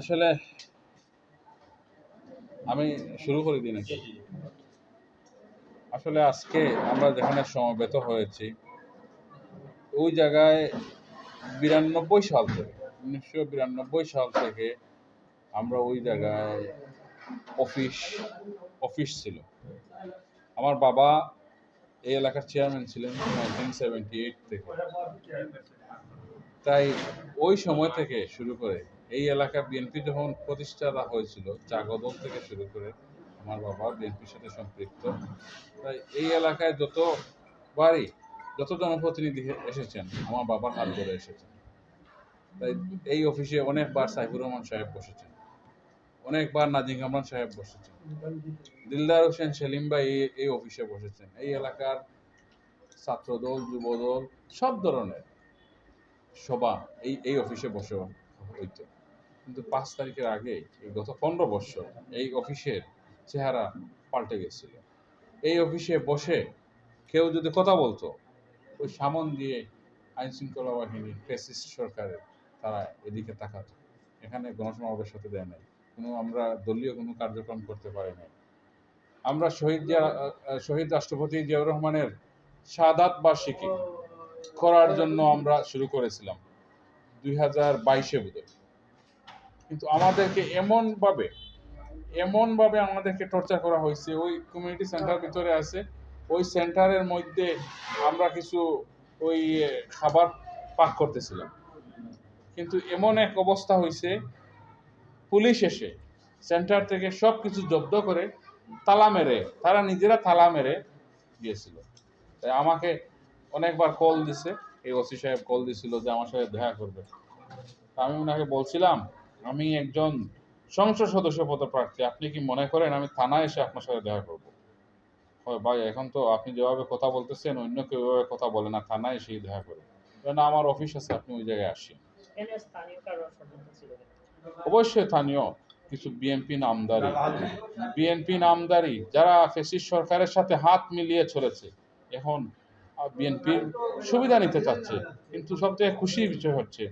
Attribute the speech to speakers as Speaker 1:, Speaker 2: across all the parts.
Speaker 1: আসলে আমি শুরু করে দিই নাকি আসলে আজকে আমরা যেখানে সমবেত হয়েছি, ওই জায়গায় বিরানব্বই সাল থেকে, উনিশশো বিরানব্বই সাল থেকে আমরা ওই জায়গায় অফিস অফিস ছিল। আমার বাবা এই এলাকার চেয়ারম্যান ছিলেন নাইনটিন সেভেন্টি এইট থেকে। তাই ওই সময় থেকে শুরু করে এই এলাকা বিএনপি যখন প্রতিষ্ঠা হয়েছিল চাগদল থেকে শুরু করে আমার বাবা বিএনপির সাথে সম্পৃক্ত, তাই এই এলাকায় যত বাড়ি, যত জনপ্রতিনিধি এসেছেন, আমার বাবার হাত ধরে এসেছেন। তাই এই অফিসে অনেকবার সাইফুর রহমান সাহেব বসেছেন, অনেকবার নাজিম কামরান সাহেব বসেছেন, দিলদার হোসেন সেলিম ভাই এই- এই অফিসে বসেছেন। এই এলাকার ছাত্রদল, যুবদল, সব ধরনের সভা এই এই অফিসে বসে হইতো। কিন্তু পাঁচ তারিখের আগে গত পনেরো বছর, এই অফিসের চেহারা পাল্টে গেছিল। এই অফিসে বসে কেউ যদি কথা বলতো, ওই সামন দিয়ে আইন শৃঙ্খলা বাহিনী ফেসিস্ট সরকারের তারা এদিকে তাকাতো। এখানে গণসমাবেশ হতে দেয় নাই। কোনো আমরা দলীয় কোনো কার্যক্রম করতে পারি নাই। আমরা শহীদ শহীদ রাষ্ট্রপতি জিয়াউর রহমানের সাদাত বার্ষিকী করার জন্য আমরা শুরু করেছিলাম। দুই হাজার বাইশে বোধহয়। কিন্তু আমাদেরকে এমনভাবে এমনভাবে আমাদেরকে টর্চার করা হয়েছে। ওই কমিউনিটি সেন্টার ভিতরে আছে। ওই সেন্টারের মধ্যে আমরা কিছু ওই খাবার পাক করতেছিলাম। কিন্তু এমন এক অবস্থা হয়েছে, পুলিশ এসে সেন্টার থেকে সব কিছু জব্দ করে তালা মেরে, তারা নিজেরা তালা মেরে গিয়েছিল। তাই আমাকে অনেকবার কল দিছে, এই ওসি সাহেব কল দিছিল যে আমার সাথে দেখা করবে। আমি ওনাকে বলছিলাম আমি একজন সংসদ সদস্য পদপ্রার্থী আপনি কি মনে করেন আমি থানায় এসে আপনার সাথে দেখা করব? হয় ভাই এখন তো আপনি যেভাবে কথা বলতেছেন অন্য কেউ এভাবে কথা বলে না থানায় এসেই দেখা করে না আমার অফিস আছে আপনি ওই জায়গায় আসেন? অবশ্যই স্থানীয় কিছু বিএনপি নামদারি। বিএনপি নামদারি যারা ফেসিস সরকারের সাথে হাত মিলিয়ে চলেছে এখন বিএনপির সুবিধা নিতে চাচ্ছে কিন্তু সবথেকে খুশির বিষয় হচ্ছে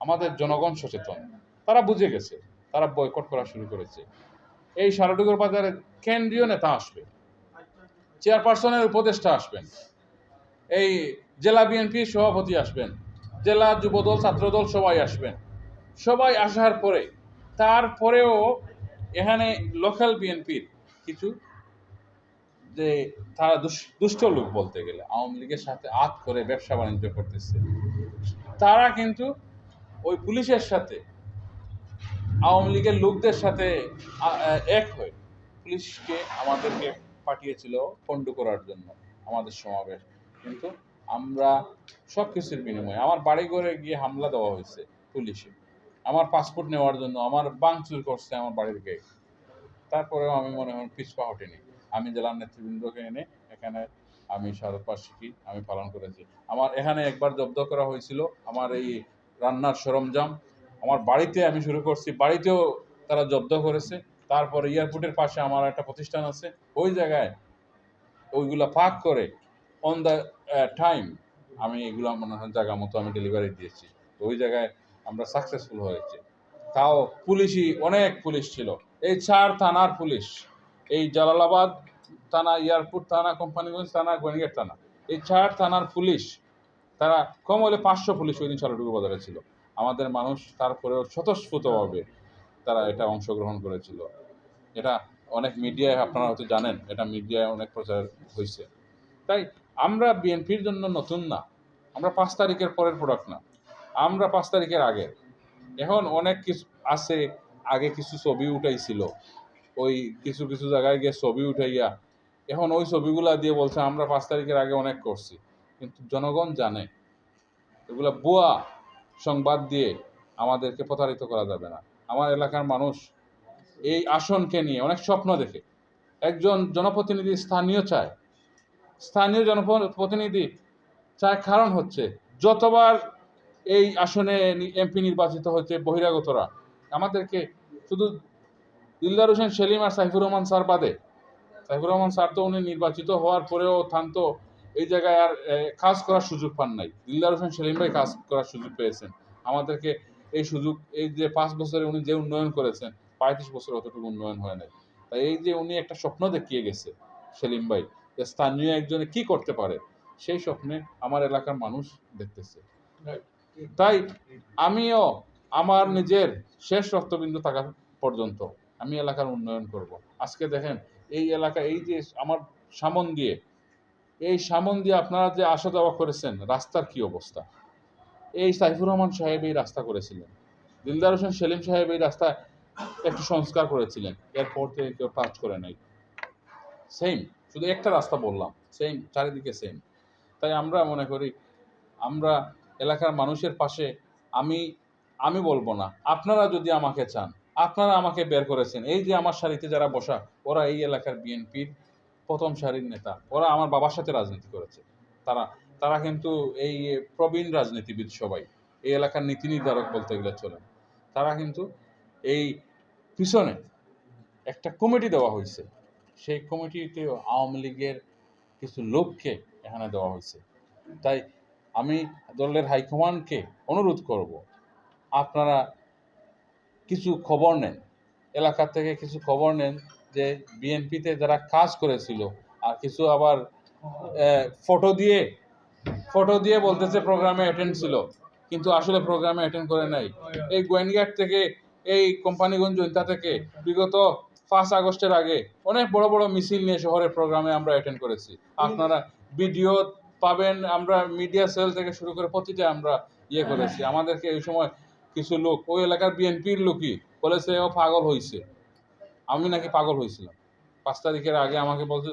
Speaker 1: আমাদের জনগণ সচেতন। তারা বুঝে গেছে, তারা বয়কট করা শুরু করেছে। এই সারাডুগুর বাজারে কেন্দ্রীয় নেতা আসবে চেয়ারপারসনের উপদেষ্টা আসবেন, এই জেলা বিএনপি সভাপতি আসবেন, জেলা যুবদল, ছাত্রদল সবাই আসবেন। সবাই আসার পরে, তারপরেও এখানে লোকাল বিএনপির কিছু যে তারা দুষ- দুষ্ট লোক বলতে গেলে, আওয়ামী লীগের সাথে আত করে ব্যবসা বাণিজ্য করতেছে, তারা কিন্তু ওই পুলিশের সাথে আওয়ামী লীগের লোকদের সাথে এক হয়ে পুলিশকে আমাদেরকে পাঠিয়েছিল পণ্ড করার জন্য আমাদের সমাবেশ। কিন্তু আমরা সব কিছুর বিনিময়ে, আমার বাড়ি ঘরে গিয়ে হামলা দেওয়া হয়েছে পুলিশে। আমার পাসপোর্ট নেওয়ার জন্য, আমার বাংচুর করছে আমার বাড়ির গেট। তারপরেও আমি মনে হয় পিছপা হটিনি। আমি জেলার নেতৃবৃন্দকে এনে এখানে আমি শারদ আমি পালন করেছি। আমার এখানে একবার জব্দ করা হয়েছিল, আমার এই রান্নার সরঞ্জাম আমার বাড়িতে আমি শুরু করছি, বাড়িতেও তারা জব্দ করেছে, তারপরে এয়ারপোর্টের পাশে আমার একটা প্রতিষ্ঠান আছে, ওই জায়গায় ওইগুলা পাক করে অন দ্য টাইম আমি এগুলো মনে হয় জায়গা মতো আমি ডেলিভারি দিয়েছি, তো ওই জায়গায় আমরা সাকসেসফুল হয়েছে। তাও পুলিশই, অনেক পুলিশ ছিল, এই চার থানার পুলিশ, এই জালালাবাদ থানা, এয়ারপোর্ট থানা, কোম্পানিগঞ্জ থানা গোয়েনগেট থানা, এই চার থানার পুলিশ, তারা কম হলে পাঁচশো পুলিশ ওই দিন সারাটুকু বাজারে ছিল। আমাদের মানুষ তারপরেও স্বতঃস্ফূর্তভাবে তারা এটা অংশগ্রহণ করেছিল। এটা অনেক মিডিয়ায় আপনারা হয়তো জানেন, এটা মিডিয়ায় অনেক প্রচার হয়েছে তাই আমরা বিএনপির জন্য নতুন না। আমরা পাঁচ তারিখের পরের প্রোডাক্ট না। আমরা পাঁচ তারিখের আগে। এখন অনেক কিছু, আছে, আগে কিছু ছবি উঠাইছিল। ওই কিছু কিছু জায়গায় গিয়ে ছবি উঠাইয়া, এখন ওই ছবিগুলা দিয়ে বলছে, আমরা পাঁচ তারিখের আগে অনেক করছি। কিন্তু জনগণ জানে। এগুলা বুয়া সংবাদ দিয়ে আমাদেরকে প্রতারিত করা যাবে না। আমার এলাকার মানুষ এই আসনকে নিয়ে অনেক স্বপ্ন দেখে। একজন জনপ্রতিনিধি স্থানীয় চায়। স্থানীয় জনপ্রতিনিধি চায় কারণ হচ্ছে, যতবার এই আসনে এমপি নির্বাচিত হচ্ছে বহিরাগতরা, আমাদেরকে শুধু দিলদার হোসেন সেলিম আর সাইফুর রহমান স্যার বাদে। সাইফুর রহমান স্যার তো উনি নির্বাচিত হওয়ার পরেও থান্ত এই জায়গায় আর কাজ করার সুযোগ পান নাই। দিলদার হোসেন সেলিম ভাই কাজ করার সুযোগ পেয়েছেন। আমাদেরকে এই সুযোগ, এই যে পাঁচ বছরে উনি যে উন্নয়ন করেছেন, পঁয়ত্রিশ বছর অতটুকু উন্নয়ন হয় নাই। তাই এই যে উনি একটা স্বপ্ন দেখিয়ে গেছে, সেলিম ভাই, যে স্থানীয় একজনে কি করতে পারে, সেই স্বপ্নে আমার এলাকার মানুষ দেখতেছে। তাই আমিও আমার নিজের শেষ রক্তবিন্দু থাকা পর্যন্ত আমি এলাকার উন্নয়ন করব। আজকে দেখেন, এই এলাকা, এই যে আমার সামন দিয়ে এই সামন দিয়ে আপনারা যে আসা যাওয়া করেছেন, রাস্তার কি অবস্থা? এই সাইফুর রহমান সাহেব এই রাস্তা করেছিলেন। দিলদার হোসেন সেলিম সাহেব এই রাস্তা একটু সংস্কার করেছিলেন। এরপর থেকে কেউ টাচ করে নাই। সেম শুধু একটা রাস্তা বললাম। সেম চারিদিকে সেম তাই আমরা মনে করি, আমরা এলাকার মানুষের পাশে আমি আমি বলব না। আপনারা যদি আমাকে চান, আপনারা আমাকে বের করেছেন। এই যে আমার সারিতে যারা বসা, ওরা এই এলাকার বিএনপির প্রথম সারির নেতা। ওরা আমার বাবার সাথে রাজনীতি করেছে। তারা তারা কিন্তু এই প্রবীণ রাজনীতিবিদ সবাই। এই এলাকার নীতি নির্ধারক বলতে গেলে চলেন তারা কিন্তু এই পিছনে একটা কমিটি দেওয়া হয়েছে। সেই কমিটিতে আওয়ামী লীগের কিছু লোককে এখানে দেওয়া হয়েছে। তাই আমি দলের হাইকমান্ডকে অনুরোধ করব, আপনারা কিছু খবর নেন। এলাকা থেকে কিছু খবর নেন। যে বিএনপিতে যারা কাজ করেছিল, আর কিছু আবার ফটো দিয়ে ফটো দিয়ে বলতেছে প্রোগ্রামে অ্যাটেন্ড ছিল, কিন্তু আসলে প্রোগ্রামে অ্যাটেন্ড করে নাই। এই গোয়েনঘাট থেকে, এই কোম্পানিগঞ্জ জৈন্তা থেকে, বিগত ফার্স্ট আগস্টের আগে অনেক বড় বড় মিছিল নিয়ে শহরের প্রোগ্রামে আমরা অ্যাটেন্ড করেছি। আপনারা ভিডিও পাবেন, আমরা মিডিয়া সেল থেকে শুরু করে প্রতিটা আমরা ইয়ে করেছি। আমাদেরকে ওই সময় কিছু লোক, ওই এলাকার বিএনপির লোকই বলেছে, ও পাগল হয়েছে আমি নাকি পাগল হয়েছিলাম। পাঁচ তারিখের আগে আমাকে বলছে